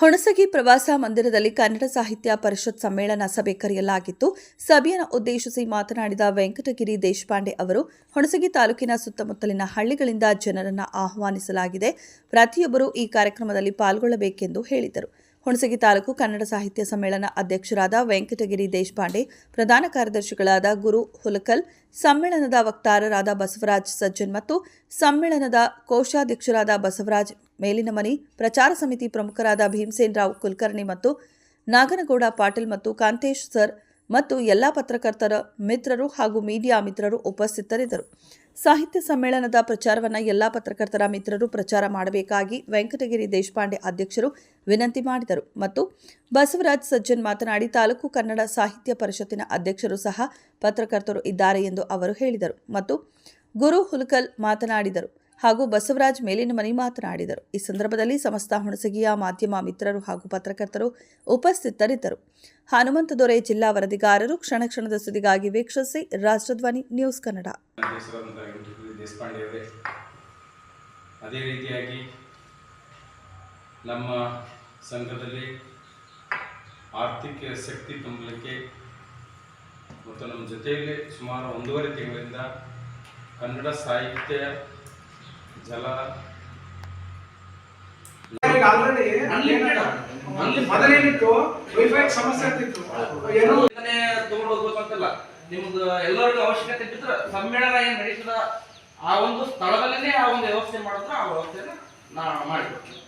ಹುಣಸಗಿ ಪ್ರವಾಸ ಮಂದಿರದಲ್ಲಿ ಕನ್ನಡ ಸಾಹಿತ್ಯ ಪರಿಷತ್ ಸಮ್ಮೇಳನ ಸಭೆ ಕರೆಯಲಾಗಿತ್ತು. ಸಭೆಯನ್ನು ಉದ್ದೇಶಿಸಿ ಮಾತನಾಡಿದ ವೆಂಕಟಗಿರಿ ದೇಶಪಾಂಡೆ ಅವರು, ಹುಣಸಗಿ ತಾಲೂಕಿನ ಸುತ್ತಮುತ್ತಲಿನ ಹಳ್ಳಿಗಳಿಂದ ಜನರನ್ನು ಆಹ್ವಾನಿಸಲಾಗಿದೆ. ಪ್ರತಿಯೊಬ್ಬರೂ ಈ ಕಾರ್ಯಕ್ರಮದಲ್ಲಿ ಪಾಲ್ಗೊಳ್ಳಬೇಕೆಂದು ಹೇಳಿದರು. ಹುಣಸಗಿ ತಾಲೂಕು ಕನ್ನಡ ಸಾಹಿತ್ಯ ಸಮ್ಮೇಳನ ಅಧ್ಯಕ್ಷರಾದ ವೆಂಕಟಗಿರಿ ದೇಶಪಾಂಡೆ, ಪ್ರಧಾನ ಕಾರ್ಯದರ್ಶಿಗಳಾದ ಗುರು ಹುಲಕಲ್, ಸಮ್ಮೇಳನದ ವಕ್ತಾರರಾದ ಬಸವರಾಜ್ ಸಜ್ಜನ್ ಮತ್ತು ಸಮ್ಮೇಳನದ ಕೋಶಾಧ್ಯಕ್ಷರಾದ ಬಸವರಾಜ್ ಮೇಲಿನಮನಿ, ಪ್ರಚಾರ ಸಮಿತಿ ಪ್ರಮುಖರಾದ ಭೀಮಸೇನ್ ರಾವ್ ಕುಲಕರ್ಣಿ ಮತ್ತು ನಾಗನಗೌಡ ಪಾಟೀಲ್ ಮತ್ತು ಕಾಂತೇಶ್ ಸರ್ ಮತ್ತು ಎಲ್ಲ ಪತ್ರಕರ್ತರ ಮಿತ್ರರು ಹಾಗೂ ಮೀಡಿಯಾ ಮಿತ್ರರು ಉಪಸ್ಥಿತರಿದ್ದರು. ಸಾಹಿತ್ಯ ಸಮ್ಮೇಳನದ ಪ್ರಚಾರವನ್ನು ಎಲ್ಲ ಪತ್ರಕರ್ತರ ಮಿತ್ರರು ಪ್ರಚಾರ ಮಾಡಬೇಕಾಗಿ ವೆಂಕಟಗಿರಿ ದೇಶಪಾಂಡೆ ಅಧ್ಯಕ್ಷರು ವಿನಂತಿ ಮಾಡಿದರು. ಮತ್ತು ಬಸವರಾಜ್ ಸಜ್ಜನ್ ಮಾತನಾಡಿ, ತಾಲೂಕು ಕನ್ನಡ ಸಾಹಿತ್ಯ ಪರಿಷತ್ತಿನ ಅಧ್ಯಕ್ಷರು ಸಹ ಪತ್ರಕರ್ತರು ಇದ್ದಾರೆ ಎಂದು ಅವರು ಹೇಳಿದರು. ಮತ್ತು ಗುರು ಹುಲ್ಕಲ್ ಮಾತನಾಡಿದರು. ಹಾಗೂ ಬಸವರಾಜ್ ಮೇಲಿನ ಮನಿ ಮಾತನಾಡಿದರು. ಈ ಸಂದರ್ಭದಲ್ಲಿ ಸಮಸ್ತ ಹುಣಸಗಿಯ ಮಾಧ್ಯಮ ಮಿತ್ರರು ಹಾಗೂ ಪತ್ರಕರ್ತರು ಉಪಸ್ಥಿತರಿದ್ದರು. ಹನುಮಂತ ದೊರೆ ಜಿಲ್ಲಾ ವರದಿಗಾರರು ಕ್ಷಣ ಕ್ಷಣದ ಸುದ್ದಿಗಾಗಿ ವೀಕ್ಷಿಸಿ ರಾಷ್ಟ್ರಧ್ವನಿ ನ್ಯೂಸ್ ಕನ್ನಡ. ಅದೇ ರೀತಿಯಾಗಿ ನಮ್ಮ ಸಂಘದಲ್ಲಿ ಆರ್ಥಿಕ ಶಕ್ತಿ ತುಂಬಲಿಕ್ಕೆ ಮತ್ತು ನಮ್ಮ ಜೊತೆಯಲ್ಲಿ ಸುಮಾರು ಒಂದೂವರೆ ತಿಂಗಳಿಂದ ಕನ್ನಡ ಸಾಹಿತ್ಯ ಜಲ ಆಲ್ರೆಡಿ ಮೊದಲೇನಿತ್ತು? ವೈಫೈ ಸಮಸ್ಯೆ ಆಗ್ತಿತ್ತು. ಏನೋ ಇದನ್ನೇ ತಗೊಂಡು ಹೋಗ್ಬೇಕು ಅಂತಲ್ಲ ನಿಮ್ದು ಎಲ್ಲರಿಗೂ ಅವಶ್ಯಕತೆ ಬಿದ್ರೆ ಸಮ್ಮೇಳನ ಏನ್ ನಡೀತದ ಆ ಒಂದು ಸ್ಥಳದಲ್ಲೇ ಆ ಒಂದು ವ್ಯವಸ್ಥೆ ಮಾಡಿದ್ರೆ ಆ ವ್ಯವಸ್ಥೆನ ನಾ ಮಾಡಿಕೊಡ್ತೀನಿ.